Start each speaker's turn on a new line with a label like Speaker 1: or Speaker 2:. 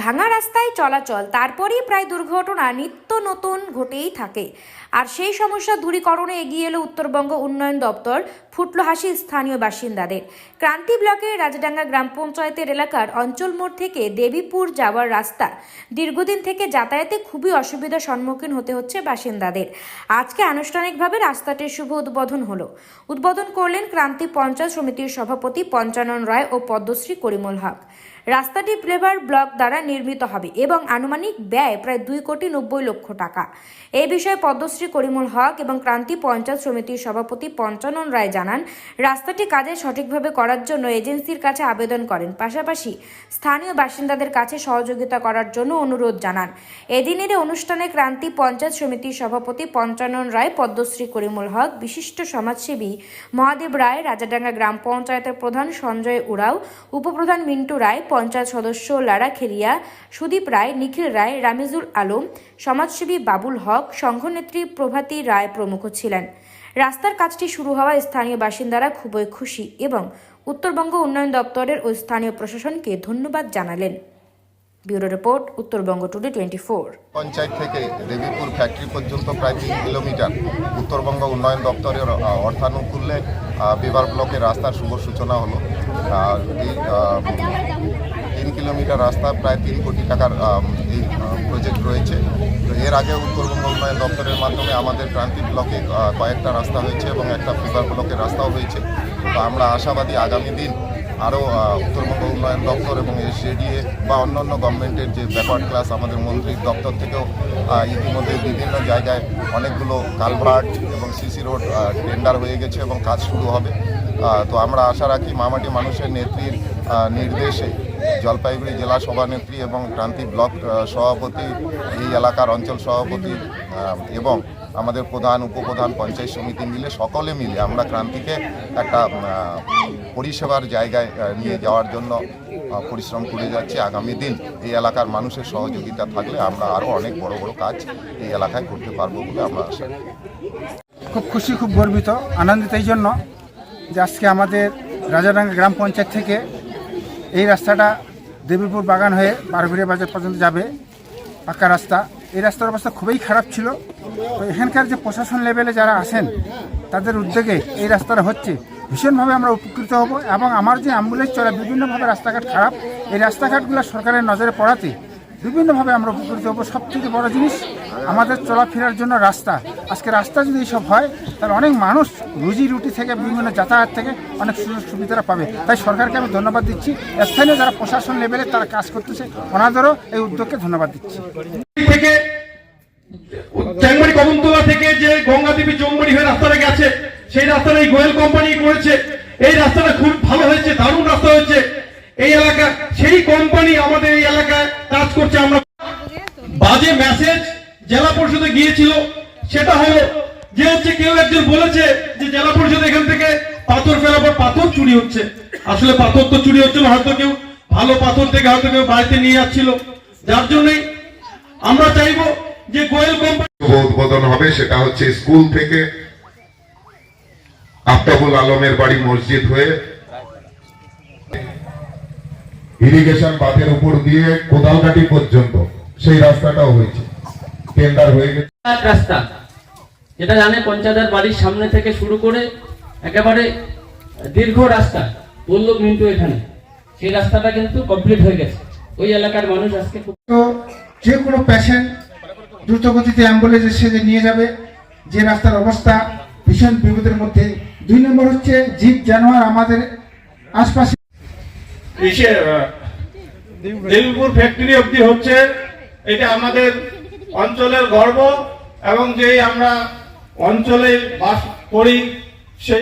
Speaker 1: ভাঙা রাস্তায় চলাচল, তারপরেই প্রায় দুর্ঘটনা নিত্য নতুন ঘটেই থাকে। আর সেই সমস্যা দূরীকরণে এগিয়ে এলো উত্তরবঙ্গ উন্নয়ন দপ্তর, ফুটলো হাসি স্থানীয় বাসিন্দাদের। ক্রান্তি ব্লকের রাজডাঙ্গা গ্রাম পঞ্চায়েতের এলাকার অঞ্চল মোড় থেকে দেবীপুর যাওয়ার রাস্তা দীর্ঘদিন থেকে যাতায়াতে খুবই অসুবিধার সম্মুখীন হতে হচ্ছে বাসিন্দাদের। আজকে আনুষ্ঠানিকভাবে রাস্তাটির শুভ উদ্বোধন হলো। উদ্বোধন করলেন ক্রান্তি পঞ্চায়েত সমিতির সভাপতি পঞ্চানন রায় ও পদ্মশ্রী করিমুল হক। রাস্তাটি ফ্লেভার ব্লক দ্বারা নির্মিত হবে এবং আনুমানিক ব্যয় প্রায় দুই কোটি নব্বই লক্ষ টাকা। এই বিষয়ে পদ্মশ্রী করিমুল হক এবং ক্রান্তি পঞ্চায়েত সমিতির সভাপতি পঞ্চানন রায় জানান, রাস্তাটি কাজে সঠিকভাবে করার জন্য এজেন্সির কাছে আবেদন করেন। পাশাপাশি স্থানীয় বাসিন্দাদের কাছে সহযোগিতা করার জন্য অনুরোধ জানান। এদিনের অনুষ্ঠানে ক্রান্তি পঞ্চায়েত সমিতির সভাপতি পঞ্চানন রায়, পদ্মশ্রী করিমুল হক, বিশিষ্ট সমাজসেবী মহাদেব রায়, রাজাডাঙ্গা গ্রাম পঞ্চায়েতের প্রধান সঞ্জয় উরাও, উপপ্রধান মিন্টু রায় পঞ্চায়েত সদস্য লারা খেরিয়া সুদীপ রায়, নিখিল রায়, রামিজুল আলম, সমাজসেবী বাবুল হক, সংঘনেত্রী প্রভাতী রায় প্রমুখ ছিলেন। রাস্তার কাজটি শুরু হওয়ায় স্থানীয় বাসিন্দারা খুবই খুশি এবং উত্তরবঙ্গ উন্নয়ন দপ্তরের ও স্থানীয় প্রশাসনকে ধন্যবাদ জানালেন। Bureau report, Uttarbanga today twenty four.
Speaker 2: Panchayat থেকে দেবীপুর ফ্যাক্টরি পর্যন্ত প্রায় তিন কিলোমিটার উত্তরবঙ্গ উন্নয়ন দপ্তরের অর্থানুকূল্যে বিবার ব্লকের রাস্তার শুভ সূচনা হলো। কিলোমিটার রাস্তা, প্রায় তিন কোটি টাকার এই প্রজেক্ট রয়েছে। তো এর আগে উত্তরবঙ্গ উন্নয়ন দপ্তরের মাধ্যমে আমাদের ক্রান্তি ব্লকে কয়েকটা রাস্তা হয়েছে এবং একটা ফিভার ব্লকের রাস্তাও হয়েছে। তো আমরা আশাবাদী আগামী দিন আরও উত্তরবঙ্গ উন্নয়ন দপ্তর এবং এসডিএ বা অন্যান্য গভর্নমেন্টের যে ব্যাকওয়ার্ড ক্লাস আমাদের মন্ত্রীর দপ্তর থেকেও ইতিমধ্যে বিভিন্ন জায়গায় অনেকগুলো কালভার্ট এবং সিসি রোড টেন্ডার হয়ে গেছে এবং কাজ শুরু হবে। তো আমরা আশা রাখি মামাটি মানুষের নেত্রীর নির্দেশে জলপাইগুড়ি জেলা সভানেত্রী এবং ক্রান্তি ব্লক সভাপতি, এই এলাকার অঞ্চল সভাপতি এবং আমাদের প্রধান, উপপ্রধান পঞ্চায়েত সমিতি মিলে, সকলে মিলে আমরা ক্রান্তিকে একটা পরিষেবার জায়গায় নিয়ে যাওয়ার জন্য পরিশ্রম করে যাচ্ছি। আগামী দিন এই এলাকার মানুষের সহযোগিতা থাকলে আমরা আরও অনেক বড় বড় কাজ এই এলাকায় করতে পারব বলে আমরা আশা
Speaker 3: খুব খুশি, খুব গর্বিত, আনন্দিত এই জন্য যে আজকে আমাদের রাজাডাঙ্গা গ্রাম পঞ্চায়েত থেকে এই রাস্তাটা দেবীপুর বাগান হয়ে বারঘুরিয়া বাজার পর্যন্ত যাবে, পাকা রাস্তা। এই রাস্তার অবস্থা খুবই খারাপ ছিল। তো এখানকার যে প্রশাসন লেভেলে যারা আসেন তাদের উদ্যোগে এই রাস্তাটা হচ্ছে। ভীষণভাবে আমরা উপকৃত হব এবং আমার যে অ্যাম্বুলেন্স চলে, বিভিন্নভাবে রাস্তাঘাট খারাপ। এই রাস্তাঘাটগুলো সরকারের নজরে পড়াতে বিভিন্নভাবে আমরা উপকৃত হব। সবথেকে বড় জিনিস আমাদের চলাফেরার জন্য রাস্তা। আজকে রাস্তা যদি এইসব হয়, তাহলে অনেক মানুষ রুজি রুটি থেকে, বিভিন্ন যাতায়াত থেকে অনেক সুযোগ সুবিধারা পাবে। তাই সরকারকে আমি ধন্যবাদ দিচ্ছি। স্থানীয় যারা প্রশাসন লেভেলে তারা কাজ করতেছে, ওনাদেরও এই উদ্যোগকে ধন্যবাদ দিচ্ছি।
Speaker 4: থেকে চ্যাংমারি কবনতলা থেকে যে গঙ্গা দেবী চৌমনি হয়ে রাস্তাটা গেছে, সেই রাস্তাটা এই গোয়েল কোম্পানি করেছে। এই রাস্তাটা খুব ভালো হয়েছে, দারুণ রাস্তা হয়েছে। এই এলাকা, সেই কোম্পানি আমাদের এই এলাকায় কাজ করছে। আমরা বাজে মেসেজ জেলা পরিষদে গিয়েছিল, সেটা হলো যে হচ্ছে কেউ একজন বলেছে যে জেলা পরিষদ এখান থেকে পাথর ফেলার পর পাথর চুরি হচ্ছে। আসলে পাথর তো চুরি হচ্ছিল, হয়তো কেউ ভালো পাথর থেকে হয়তো কেউ বাড়িতে নিয়ে যাচ্ছিল। যার জন্যই আমরা চাইব যে গোয়েল কোম্পানি
Speaker 5: উদ্বোধন হবে, সেটা হচ্ছে স্কুল থেকে আফতাবুল আলমের বাড়ি মসজিদ হয়ে ইরিগেশন বাঁধের উপর দিয়ে কোদালকাটি পর্যন্ত, সেই রাস্তাটাও হয়েছে। টেন্ডার হয়ে গেছে।
Speaker 6: রাস্তা যেটা জানে পঞ্চায়েতের বাড়ির সামনে থেকে শুরু করে একেবারে দীর্ঘ রাস্তা বলল মিন্টু এখানে। সেই রাস্তাটা কিন্তু কমপ্লিট হয়ে গেছে। ওই এলাকার মানুষ আজকে
Speaker 3: তো যে কোনো পেশেন্ট দ্রুতগতিতে অ্যাম্বুলেন্স এসে যে নিয়ে যাবে যে রাস্তার অবস্থা ভীষণ বিপদের মধ্যে। দুই নম্বর হচ্ছে জীব জানোয়ার আমাদের আশপাশে
Speaker 4: ইসে দেবীপুর ফ্যাক্টরি অবধি হচ্ছে। এটা আমাদের অঞ্চলের গর্ব এবং যে আমরা অঞ্চলে বাস করি